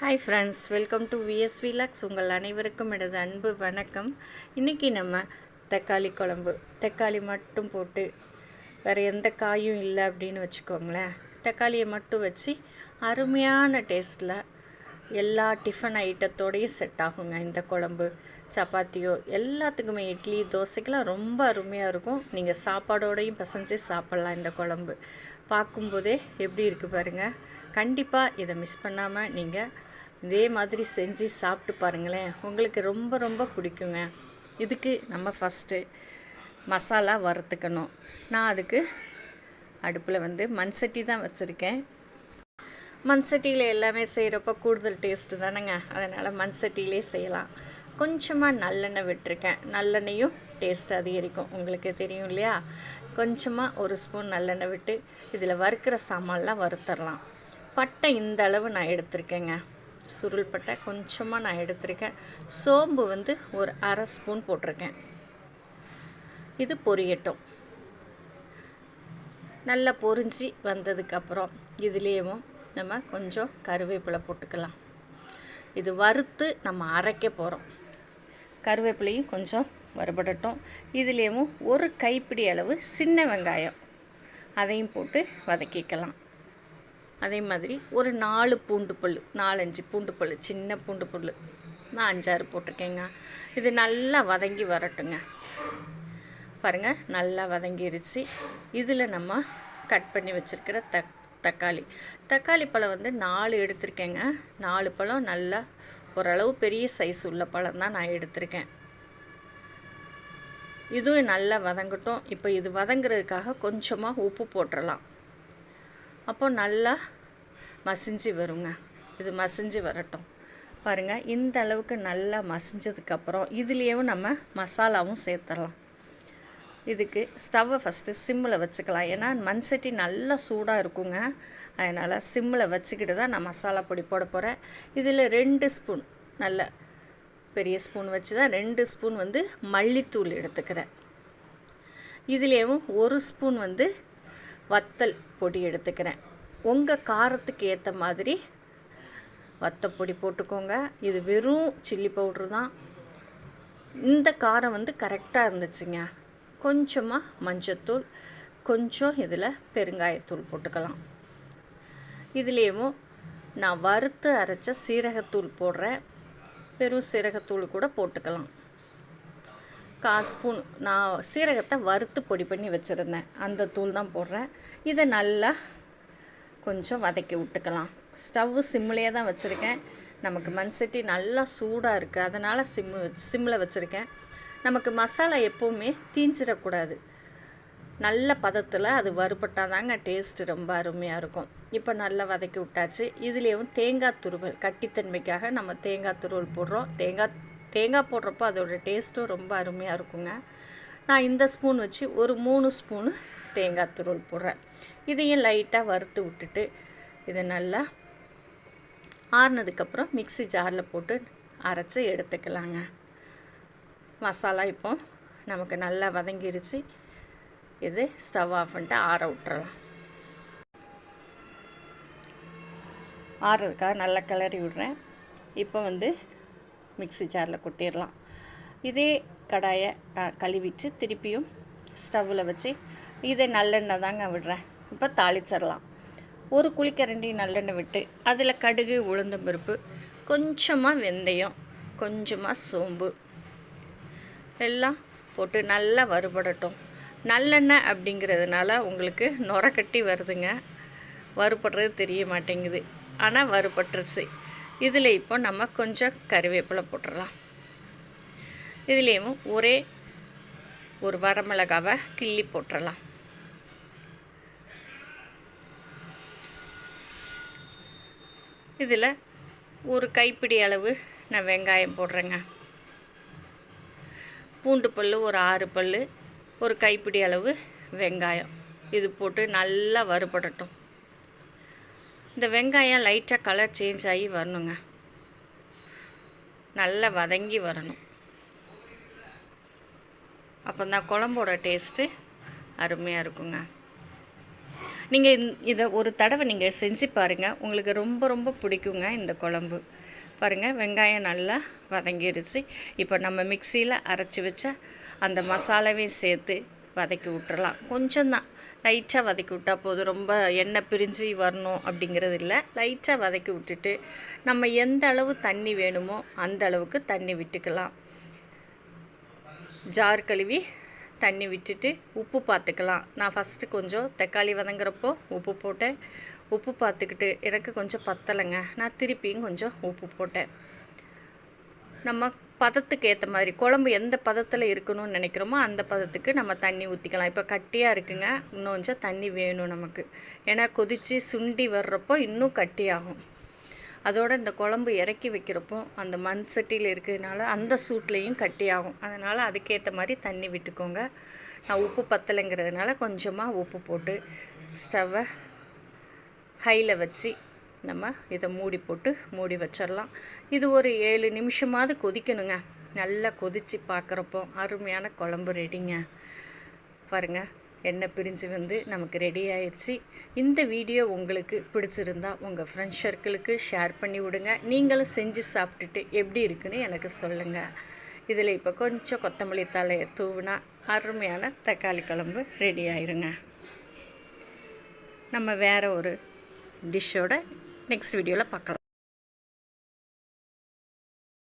Hi friends welcome to VSV lux உங்கள் அனைவருக்கும் எனது அன்பு வணக்கம். இன்றைக்கி நம்ம தக்காளி குழம்பு. தக்காளி மட்டும் போட்டு வேறு எந்த காயும் இல்லை அப்படின்னு வச்சுக்கோங்களேன். தக்காளியை மட்டும் வச்சு அருமையான டேஸ்ட்டில் எல்லா டிஃபன் ஐட்டத்தோடையும் செட் ஆகுங்க இந்த குழம்பு. சப்பாத்தியோ எல்லாத்துக்குமே இட்லி தோசைக்கெலாம் ரொம்ப அருமையாக இருக்கும். நீங்கள் சாப்பாடோடையும் பசஞ்சு சாப்பிட்லாம் இந்த குழம்பு. பார்க்கும்போதே எப்படி இருக்குது பாருங்கள் கண்டிப்பாக இதை மிஸ் பண்ணாமல் நீங்கள் இதே மாதிரி செஞ்சு சாப்பிட்டு பாருங்களேன். உங்களுக்கு ரொம்ப ரொம்ப பிடிக்குங்க. இதுக்கு நம்ம ஃபஸ்ட்டு மசாலா வறுத்துக்கணும். நான் அதுக்கு அடுப்பில் வந்து மண் சட்டி தான் வச்சுருக்கேன். மண் சட்டியில் எல்லாமே செய்கிறப்ப கூடுதல் டேஸ்ட்டு தானேங்க. அதனால் மண் சட்டியிலே செய்யலாம். கொஞ்சமாக நல்லெண்ணெய் விட்டுருக்கேன். நல்லெண்ணெயும் டேஸ்ட் அதிகரிக்கும். உங்களுக்கு தெரியும் இல்லையா? கொஞ்சமாக ஒரு ஸ்பூன் நல்லெண்ணெய் விட்டு இதில் வறுக்கிற சாமான்லாம் வறுத்துடலாம் பட்டை இந்த அளவு நான் எடுத்திருக்கேங்க. சுருள் பட்டை கொஞ்சமாக நான் எடுத்திருக்கேன். சோம்பு வந்து ஒரு அரை ஸ்பூன் போட்டிருக்கேன். இது பொரியட்டும். நல்லா பொரிஞ்சு வந்ததுக்கப்புறம் இதுலேயும் நம்ம கொஞ்சம் கருவேப்பிலை போட்டுக்கலாம். இது வறுத்து நம்ம அரைக்க போகிறோம் கருவேப்பிலையும் கொஞ்சம் வறுபடட்டும். இதுலேயும் ஒரு கைப்பிடி அளவு சின்ன வெங்காயம். அதையும் போட்டு வதக்கிக்கலாம். அதே மாதிரி ஒரு நாலு பூண்டு பல் நாலஞ்சு பூண்டு பல் சின்ன பூண்டு பல் நான் அஞ்சாறு போட்டிருக்கேங்க. இது நல்லா வதங்கி வரட்டுங்க. பாருங்கள் நல்லா வதங்கிருச்சு. இதில் நம்ம கட் பண்ணி வச்சுருக்கிற தக் தக்காளி. தக்காளி பழம் வந்து நாலு எடுத்திருக்கேங்க. நாலு பழம் நல்லா ஓரளவு பெரிய சைஸ் உள்ள பழம் தான் நான் எடுத்திருக்கேன். இதுவும் நல்லா வதங்கட்டும். இப்போ இது வதங்குறதுக்காக கொஞ்சமாக உப்பு போட்டுடலாம் அப்போ நல்லா மசிஞ்சு வருங்க. இது மசிஞ்சு வரட்டும். பாருங்கள் இந்த அளவுக்கு நல்லா மசிஞ்சதுக்கப்புறம் இதுலேயும் நம்ம மசாலாவும் சேர்த்துடலாம். இதுக்கு ஸ்டவ்வை ஃபஸ்ட்டு சிம்மில் வச்சுக்கலாம். ஏன்னா மண் சட்டி நல்லா சூடாக இருக்குங்க. அதனால் சிம்மில் வச்சுக்கிட்டு தான் நான் மசாலா பொடி போட போகிறேன் இதில் ரெண்டு ஸ்பூன் நல்ல பெரிய ஸ்பூன் வச்சு தான் ரெண்டு ஸ்பூன் வந்து மல்லித்தூள் எடுத்துக்கிறேன். இதுலேயும் ஒரு ஸ்பூன் வந்து வத்தல் பொடி எடுத்துக்கிறேன். உங்கள் காரத்துக்கு ஏற்ற மாதிரி வத்தப்பொடி போட்டுக்கோங்க. இது வெறும் சில்லி பவுட்ரு தான். இந்த காரம் வந்து கரெக்டாக இருந்துச்சுங்க. கொஞ்சமாக மஞ்சத்தூள் கொஞ்சம் இதில் பெருங்காயத்தூள் போட்டுக்கலாம். இதுலேயும் நான் வறுத்து அரைச்ச சீரகத்தூள் போடுறேன். வெறும் சீரகத்தூள் கூட போட்டுக்கலாம். கால் ஸ்பூன் நான் சீரகத்தை வறுத்து பொடி பண்ணி வச்சுருந்தேன். அந்த தூள் தான் போடுறேன். இதை நல்லா கொஞ்சம் வதக்கி விட்டுக்கலாம். ஸ்டவ்வு சிம்மிலே தான் வச்சுருக்கேன். நமக்கு மண் சட்டி நல்லா சூடாக இருக்குது அதனால் சிம்மு சிம்மில் வச்சுருக்கேன். நமக்கு மசாலா எப்போவுமே தீஞ்சிடக்கூடாது. நல்ல பதத்தில் அது வறுபட்டால் தாங்க டேஸ்ட்டு ரொம்ப அருமையாக இருக்கும். இப்போ நல்லா வதக்கி விட்டாச்சு. இதுலேயும் தேங்காய் துருவல் கட்டித்தன்மைக்காக நம்ம தேங்காய் துருவல் போடுறோம். தேங்காய் தேங்காய் போடுறப்போ அதோடய டேஸ்ட்டும் ரொம்ப அருமையாக இருக்குங்க. நான் இந்த ஸ்பூன் வச்சு ஒரு மூணு ஸ்பூனு தேங்காய் துருள் போடுறேன். இதையும் லைட்டாக வறுத்து விட்டுட்டு இதை நல்லா ஆறுனதுக்கப்புறம் மிக்சி ஜாரில் போட்டு அரைச்சி எடுத்துக்கலாங்க. மசாலா இப்போ நமக்கு நல்லா வதங்கிருச்சு. இது ஸ்டவ் ஆஃப் பண்ணிட்டு ஆற விட்டுறலாம். ஆறுறதுக்காக நல்லா கிளறி விடுறேன். இப்போ வந்து மிக்சி ஜாரில் கொட்டிடலாம். இதே கடாயை நான் கழுவிட்டு திருப்பியும் ஸ்டவ்வில் வச்சு இதை நல்லெண்ணெய் தாங்க விடுறேன். இப்போ தாளிச்சிடலாம். ஒரு குழிக்கரண்டி நல்லெண்ணெய் விட்டு அதில் கடுகு உளுந்தம் பருப்பு கொஞ்சமாக வெந்தயம் கொஞ்சமாக சோம்பு எல்லாம் போட்டு நல்லா வறுபடட்டும். நல்லெண்ணெய் அப்படிங்கிறதுனால உங்களுக்கு நுரக்கட்டி வருதுங்க. வறுபடுறது தெரிய மாட்டேங்குது. ஆனால் வறுபட்டுருச்சு. இதில் இப்போ நம்ம கொஞ்சம் கருவேப்பிலை போட்டுடலாம். இதுலேயும் ஒரே ஒரு வரமிளகாவை கிள்ளி போட்டுடலாம். இதில் ஒரு கைப்பிடி அளவு நான் வெங்காயம் போடுறேங்க. பூண்டு பல் ஒரு ஆறு பல் ஒரு கைப்பிடி அளவு வெங்காயம். இது போட்டு நல்லா வறுபடட்டும். இந்த வெங்காயம் லைட்டாக கலர் சேஞ்ச் ஆகி வரணுங்க. நல்லா வதங்கி வரணும். அப்போ தான் குழம்போட டேஸ்ட்டு அருமையாக இருக்குங்க. நீங்கள் இதை ஒரு தடவை நீங்கள் செஞ்சு பாருங்கள் உங்களுக்கு ரொம்ப ரொம்ப பிடிக்குங்க இந்த குழம்பு. பாருங்கள் வெங்காயம் நல்லா வதங்கிருச்சு. இப்போ நம்ம மிக்சியில் அரைச்சி வச்ச அந்த மசாலாவையும் சேர்த்து வதக்கி விட்டுறலாம். கொஞ்சம் தான். லைட்டாக வதக்கி விட்டால் போதும். ரொம்ப எண்ணெய் பிரிஞ்சு வரணும் அப்படிங்கிறது இல்லை. லைட்டாக வதக்கி விட்டுட்டு நம்ம எந்த அளவு தண்ணி வேணுமோ அந்த அளவுக்கு தண்ணி விட்டுக்கலாம். ஜார் கழுவி தண்ணி விட்டுட்டு உப்பு பார்த்துக்கலாம் நான் ஃபஸ்ட்டு கொஞ்சம் தக்காளி வதங்குறப்போ உப்பு போட்டேன். உப்பு பார்த்துக்கிட்டு எனக்கு கொஞ்சம் பத்தலைங்க. நான் திருப்பியும் கொஞ்சம் உப்பு போட்டேன். நம்ம பதத்துக்கு ஏற்ற மாதிரி குழம்பு எந்த பதத்தில் இருக்கணும்னு நினைக்கிறோமோ அந்த பதத்துக்கு நம்ம தண்ணி ஊற்றிக்கலாம் இப்போ கட்டியாக இருக்குங்க இன்னும் கொஞ்சம் தண்ணி வேணும் நமக்கு. ஏன்னா கொதித்து சுண்டி வர்றப்போ இன்னும் கட்டியாகும். அதோட இந்த குழம்பு இறக்கி வைக்கிறப்போ அந்த மண் சட்டியில் இருக்கிறதுனால அந்த சூட்லேயும் கட்டியாகும். அதனால் அதுக்கேற்ற மாதிரி தண்ணி விட்டுக்கோங்க. நான் உப்பு பத்தலைங்கிறதுனால கொஞ்சமாக உப்பு போட்டு ஸ்டவ்வை ஹையில் வச்சு நம்ம இதை மூடி போட்டு மூடி வச்சிடலாம். இது ஒரு ஏழு நிமிஷமாவது கொதிக்கணுங்க. நல்லா கொதித்து பார்க்குறப்போ அருமையான குழம்பு ரெடிங்க பாருங்கள் எண்ணெய் பிரிஞ்சு வந்து நமக்கு ரெடி ஆயிடுச்சு இந்த வீடியோ உங்களுக்கு பிடிச்சிருந்தா உங்கள் ஃப்ரெண்ட்ஸ் சர்க்கிளுக்கு ஷேர் பண்ணி விடுங்க. நீங்களும் செஞ்சு சாப்பிட்டுட்டு எப்படி இருக்குன்னு எனக்கு சொல்லுங்கள் இதில் இப்போ கொஞ்சம் கொத்தமல்லி தலையை தூவினா அருமையான தக்காளி குழம்பு ரெடி ஆயிருங்க. நம்ம வேறு ஒரு டிஷ்ஷோட నెక్స్ట్ వీడియోలో పక్కన